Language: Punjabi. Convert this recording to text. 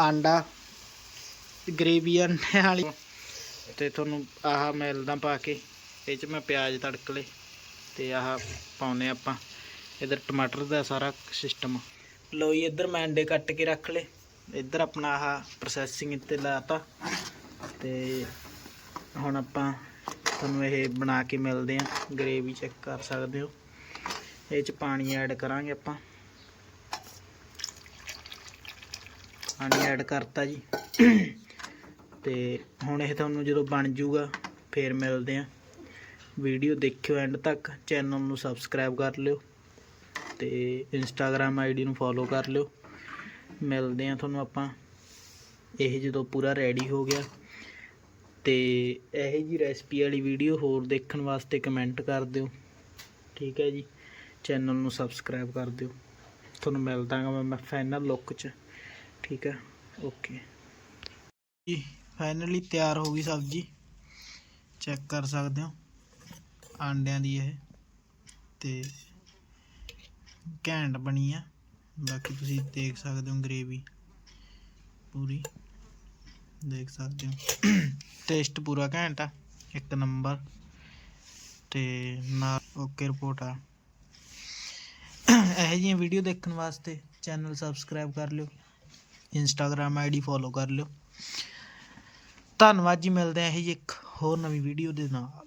ਆਂਡਾ ਗਰੇਵੀ ਅੰਡੇ ਵਾਲੀ। ਤੇ ਤੁਹਾਨੂੰ ਆਹ ਮਿਲਦਾ ਪਾ ਕੇ। ਇਹ ਚ ਮੈਂ ਪਿਆਜ਼ ਤੜਕ ਲਏ ਤੇ ਆਹ ਪਾਉਨੇ ਆਪਾਂ। ਇਧਰ ਟਮਾਟਰ ਦਾ ਸਾਰਾ ਸਿਸਟਮ ਲੋ ਜੀ, ਇੱਧਰ ਮੈਂ ਅੰਡੇ ਕੱਟ ਕੇ ਰੱਖ ਲਏ। ਇੱਧਰ ਆਪਣਾ ਆਹ ਪ੍ਰੋਸੈਸਿੰਗ ਤੇ ਲਾਤਾ। ਤੇ ਹੁਣ ਆਪਾਂ ਤੁਹਾਨੂੰ ਇਹ ਬਣਾ ਕੇ ਮਿਲਦੇ ਆ। ਗ੍ਰੇਵੀ ਚੈੱਕ ਕਰ ਸਕਦੇ ਹੋ। ਇਹ ਚ ਪਾਣੀ ਐਡ ਕਰਾਂਗੇ ਆਪਾਂ। ਪਾਣੀ ਐਡ ਕਰਤਾ ਜੀ। ਤੇ ਹੁਣ ਇਹ ਤੁਹਾਨੂੰ ਜਦੋਂ ਬਣ ਜੂਗਾ, ਫੇਰ ਮਿਲਦੇ ਆ ਵੀਡੀਓ ਦੇਖਿਓ ਐਂਡ ਤੱਕ ਚੈਨਲ ਨੂੰ ਸਬਸਕ੍ਰਾਈਬ ਕਰ ਲਿਓ ਤੇ ਇੰਸਟਾਗ੍ਰam ਆਈਡੀ ਨੂੰ ਫੋਲੋ ਕਰ ਲਿਓ। ਮਿਲਦੇ ਆ ਤੁਹਾਨੂੰ ਆਪਾਂ। ਇਹ ਜਦੋਂ ਪੂਰਾ ਰੈਡੀ ਹੋ ਗਿਆ। ਤੇ ਇਹ ਜੀ ਰੈਸਪੀ ਵਾਲੀ ਵੀਡੀਓ ਹੋਰ ਦੇਖਣ ਵਾਸਤੇ ਕਮੈਂਟ ਕਰ ਦਿਓ। ਠੀਕ ਹੈ ਜੀ। ਚੈਨਲ ਨੂੰ ਸਬਸਕ੍ਰਾਈਬ ਕਰ ਦਿਓ। ਤੁਹਾਨੂੰ ਮਿਲਦਾ ਗਾ ਮੈਂ ਫਾਈਨਲ ਲੁੱਕ 'ਚ। ਠੀਕ ਹੈ, ਓਕੇ। ਜੀ ਫਾਈਨਲੀ ਤਿਆਰ ਹੋ ਗਈ ਸਬਜ਼ੀ। ਚੈੱਕ ਕਰ ਸਕਦੇ ਹੋ, ਆਂਡਿਆਂ ਦੀ ਇਹ। ਤੇ ਘੈਂਟ ਬਣੀ ਆ। ਬਾਕੀ ਤੁਸੀਂ ਦੇਖ ਸਕਦੇ ਹੋ ਗ੍ਰੇਵੀ ਪੂਰੀ। ਦੇਖ ਸਕਦੇ ਹੋ। ਟੇਸਟ ਪੂਰਾ ਘੈਂਟ ਆ, ਇੱਕ ਨੰਬਰ। ਤੇ ਨਾਲ ਓਕੇ ਰਿਪੋਰਟ ਆ। ਇਹੋ ਜਿਹੀਆਂ ਵੀਡੀਓ ਦੇਖਣ ਵਾਸਤੇ ਚੈਨਲ ਸਬਸਕ੍ਰਾਈਬ ਕਰ ਲਿਓ। ਇੰਸਟਾਗ੍ਰam ਆਈਡੀ ਫੋਲੋ ਕਰ ਲਿਓ। ਧੰਨਵਾਦ ਜੀ, ਮਿਲਦੇ ਹਾਂ ਇਹ ਜੀ ਇੱਕ ਹੋਰ ਨਵੀਂ ਵੀਡੀਓ ਦੇ ਨਾਲ।